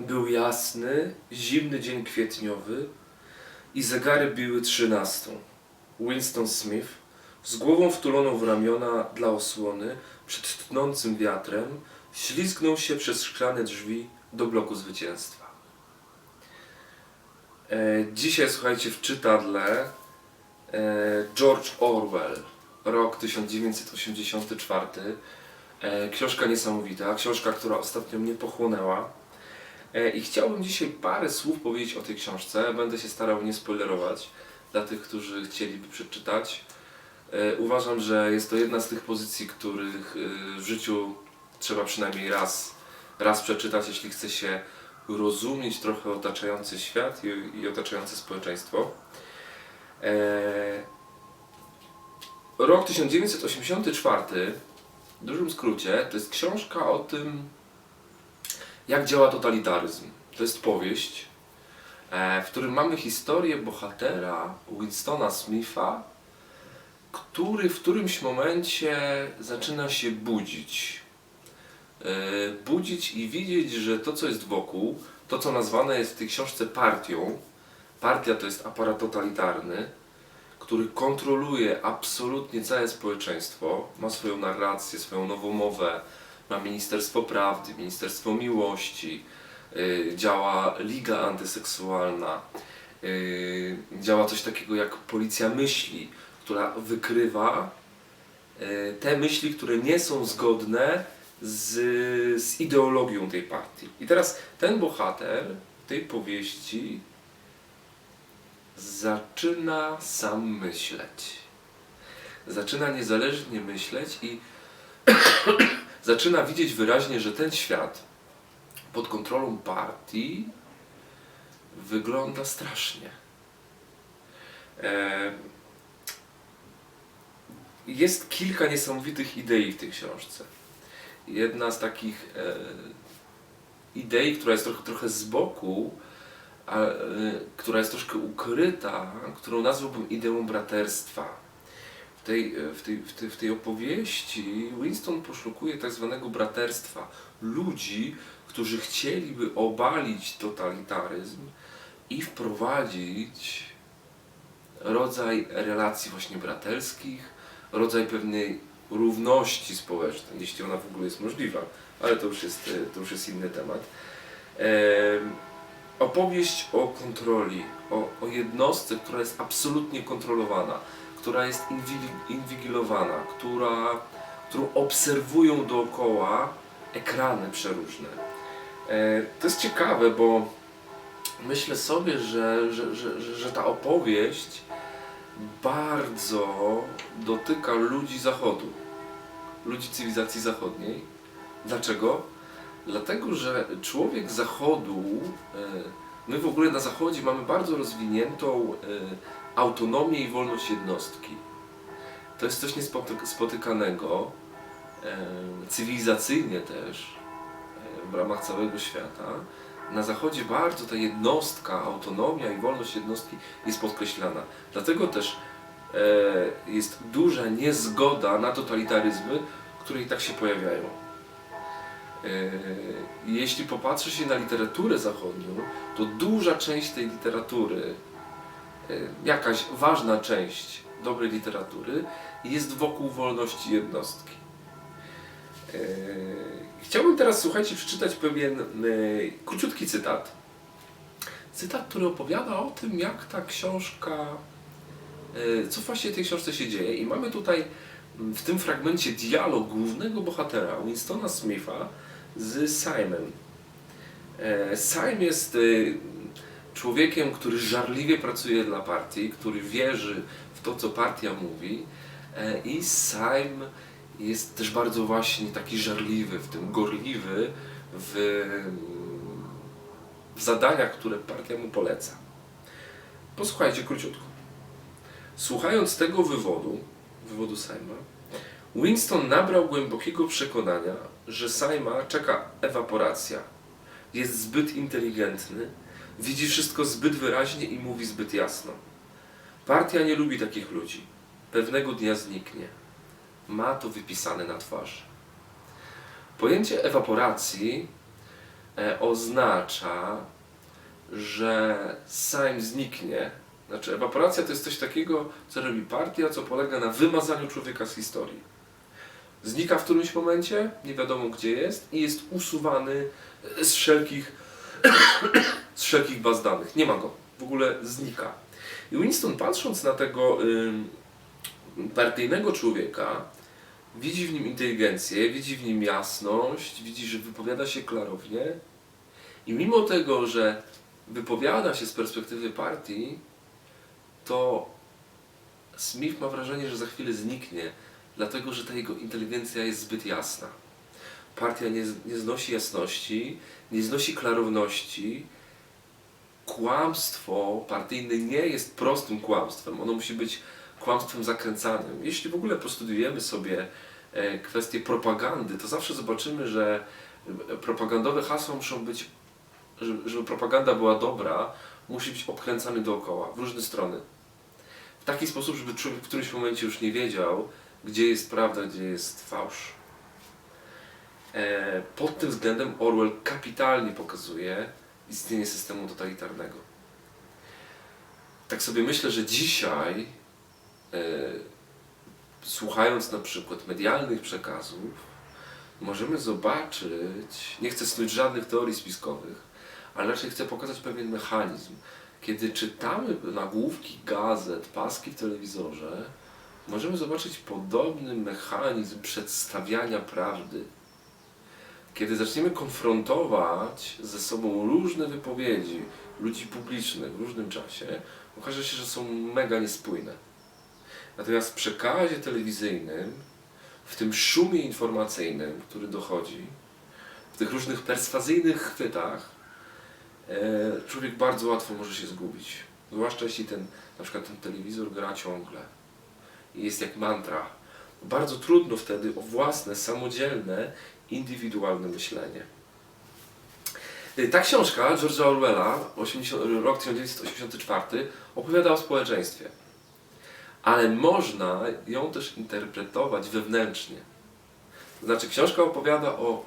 Był jasny, zimny dzień kwietniowy i zegary biły trzynastą. Winston Smith, z głową wtuloną w ramiona dla osłony, przed tnącym wiatrem, ślizgnął się przez szklane drzwi do bloku zwycięstwa. E, dzisiaj, słuchajcie, w czytadle e, George Orwell, rok 1984. E, książka niesamowita, książka, która ostatnio mnie pochłonęła. E, I chciałbym dzisiaj parę słów powiedzieć o tej książce. Będę się starał nie spoilerować dla tych, którzy chcieliby przeczytać. E, Uważam, że jest to jedna z tych pozycji, których e, w życiu trzeba przynajmniej raz, raz przeczytać, jeśli chce się rozumieć trochę otaczający świat i, i otaczające społeczeństwo. Rok 1984, w dużym skrócie, to jest książka o tym, jak działa totalitaryzm. To jest powieść, e, w którym mamy historię bohatera Winstona Smitha, który w którymś momencie zaczyna się budzić. E, Budzić i widzieć, że to, co jest wokół, to, co nazwane jest w tej książce partią, partia to jest aparat totalitarny, który kontroluje absolutnie całe społeczeństwo, ma swoją narrację, swoją nową mowę, ma Ministerstwo Prawdy, Ministerstwo Miłości, yy, działa Liga Antyseksualna, yy, działa coś takiego jak Policja Myśli, która wykrywa yy, te myśli, które nie są zgodne z, z ideologią tej partii. I teraz ten bohater tej powieści zaczyna sam myśleć. Zaczyna niezależnie myśleć i zaczyna widzieć wyraźnie, że ten świat pod kontrolą partii wygląda strasznie. E, Jest kilka niesamowitych idei w tej książce. Jedna z takich e, idei, która jest trochę, trochę z boku, a, e, która jest troszkę ukryta, którą nazwałbym ideą braterstwa. Tej, e, w tej, w tej, w tej opowieści Winston poszukuje tak zwanego braterstwa. Ludzi, którzy chcieliby obalić totalitaryzm i wprowadzić rodzaj relacji właśnie braterskich, rodzaj pewnej równości społecznej, jeśli ona w ogóle jest możliwa, ale to już jest, e, to już jest inny temat. Em, opowieść o kontroli, o, o jednostce, która jest absolutnie kontrolowana, która jest inwi- inwigilowana, która, którą obserwują dookoła ekrany przeróżne. E, to jest ciekawe, bo myślę sobie, że, że, że, że, że ta opowieść bardzo dotyka ludzi zachodu, ludzi cywilizacji zachodniej. Dlaczego? Dlatego, że człowiek zachodu, e, my w ogóle na zachodzie mamy bardzo rozwiniętą e, autonomię i wolność jednostki. To jest coś niespotykanego, e, cywilizacyjnie też, e, w ramach całego świata. Na zachodzie bardzo ta jednostka, autonomia i wolność jednostki jest podkreślana. Dlatego też e, jest duża niezgoda na totalitaryzmy, które i tak się pojawiają. Jeśli popatrzy się na literaturę zachodnią, to duża część tej literatury, jakaś ważna część dobrej literatury jest wokół wolności jednostki. E, Chciałbym teraz, słuchajcie, przeczytać pewien e, króciutki cytat. Cytat, który opowiada o tym, jak ta książka, e, co właśnie w tej książce się dzieje. I mamy tutaj w tym fragmencie dialog głównego bohatera, Winstona Smitha, z Simon. E, Simon jest e, człowiekiem, który żarliwie pracuje dla partii, który wierzy w to, co partia mówi. E, I Simon jest też bardzo właśnie taki żarliwy, w tym gorliwy w, w zadaniach, które partia mu poleca. Posłuchajcie króciutko. Słuchając tego wywodu, wywodu Saima, Winston nabrał głębokiego przekonania, że Saima czeka ewaporacja. Jest zbyt inteligentny, widzi wszystko zbyt wyraźnie i mówi zbyt jasno. Partia nie lubi takich ludzi. Pewnego dnia zniknie. Ma to wypisane na twarzy. Pojęcie ewaporacji e, oznacza, że Sejm zniknie. Znaczy, ewaporacja to jest coś takiego, co robi partia, co polega na wymazaniu człowieka z historii. Znika w którymś momencie, nie wiadomo gdzie jest, i jest usuwany z wszelkich, z wszelkich baz danych. Nie ma go, w ogóle znika. I Winston, patrząc na tego partyjnego człowieka, widzi w nim inteligencję, widzi w nim jasność, widzi, że wypowiada się klarownie. I mimo tego, że wypowiada się z perspektywy partii, to Smith ma wrażenie, że za chwilę zniknie, dlatego że ta jego inteligencja jest zbyt jasna. Partia nie, nie znosi jasności, nie znosi klarowności. Kłamstwo partyjne nie jest prostym kłamstwem. Ono musi być kłamstwem zakręcanym. Jeśli w ogóle postudiujemy sobie e, kwestie propagandy, to zawsze zobaczymy, że e, propagandowe hasła muszą być, żeby propaganda była dobra, musi być obkręcany dookoła, w różne strony. W taki sposób, żeby człowiek w którymś momencie już nie wiedział, gdzie jest prawda, gdzie jest fałsz. E, Pod tym względem Orwell kapitalnie pokazuje istnienie systemu totalitarnego. Tak sobie myślę, że dzisiaj, e, słuchając na przykład medialnych przekazów, możemy zobaczyć, nie chcę snuć żadnych teorii spiskowych, ale raczej chcę pokazać pewien mechanizm. Kiedy czytamy nagłówki gazet, paski w telewizorze, możemy zobaczyć podobny mechanizm przedstawiania prawdy. Kiedy zaczniemy konfrontować ze sobą różne wypowiedzi ludzi publicznych w różnym czasie, okaże się, że są mega niespójne. Natomiast w przekazie telewizyjnym, w tym szumie informacyjnym, który dochodzi, w tych różnych perswazyjnych chwytach, e, człowiek bardzo łatwo może się zgubić. Zwłaszcza jeśli ten, na przykład ten telewizor gra ciągle i jest jak mantra. Bardzo trudno wtedy o własne, samodzielne, indywidualne myślenie. Y, Ta książka George'a Orwella, 80, rok 1984, opowiada o społeczeństwie. Ale można ją też interpretować wewnętrznie. To znaczy, książka opowiada o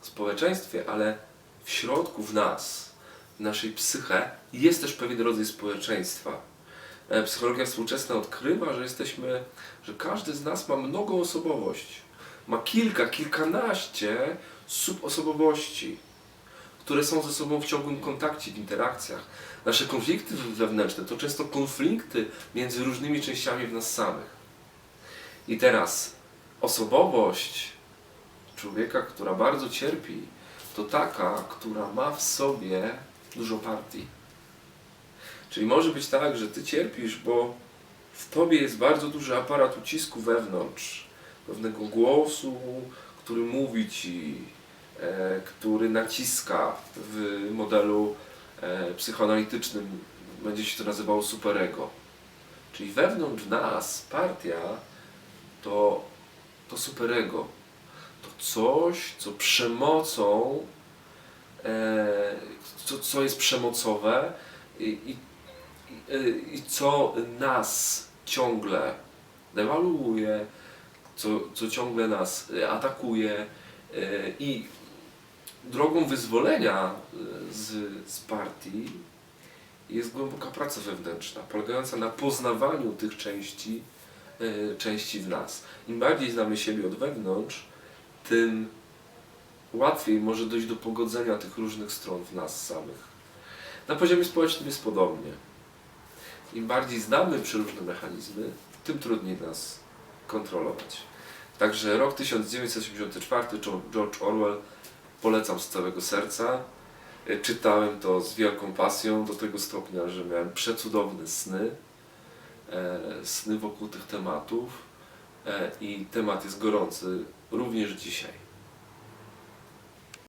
społeczeństwie, ale w środku, w nas, w naszej psyche, jest też pewien rodzaj społeczeństwa. E, Psychologia współczesna odkrywa, że jesteśmy, że każdy z nas ma mnogoosobowość. Ma kilka, kilkanaście subosobowości, które są ze sobą w ciągłym kontakcie, w interakcjach. Nasze konflikty wewnętrzne to często konflikty między różnymi częściami w nas samych. I teraz osobowość człowieka, która bardzo cierpi, to taka, która ma w sobie dużo partii. Czyli może być tak, że ty cierpisz, bo w tobie jest bardzo duży aparat ucisku wewnątrz, pewnego głosu, który mówi ci, e, który naciska w modelu e, psychoanalitycznym, będzie się to nazywało superego. Czyli wewnątrz nas partia to, to superego. To coś, co przemocą, e, co, co jest przemocowe i, i i- i co nas ciągle dewaluuje, co, co ciągle nas e, atakuje e, i drogą wyzwolenia e, z, z partii jest głęboka praca wewnętrzna, polegająca na poznawaniu tych części, części w nas. Im bardziej znamy siebie od wewnątrz, tym łatwiej może dojść do pogodzenia tych różnych stron w nas samych. Na poziomie społecznym jest podobnie. Im bardziej znamy przeróżne mechanizmy, tym trudniej nas kontrolować. Także rok 1984, Jo- George Orwell, polecam z całego serca. E, Czytałem to z wielką pasją, do tego stopnia, że miałem przecudowne sny, e, sny wokół tych tematów e, i temat jest gorący również dzisiaj.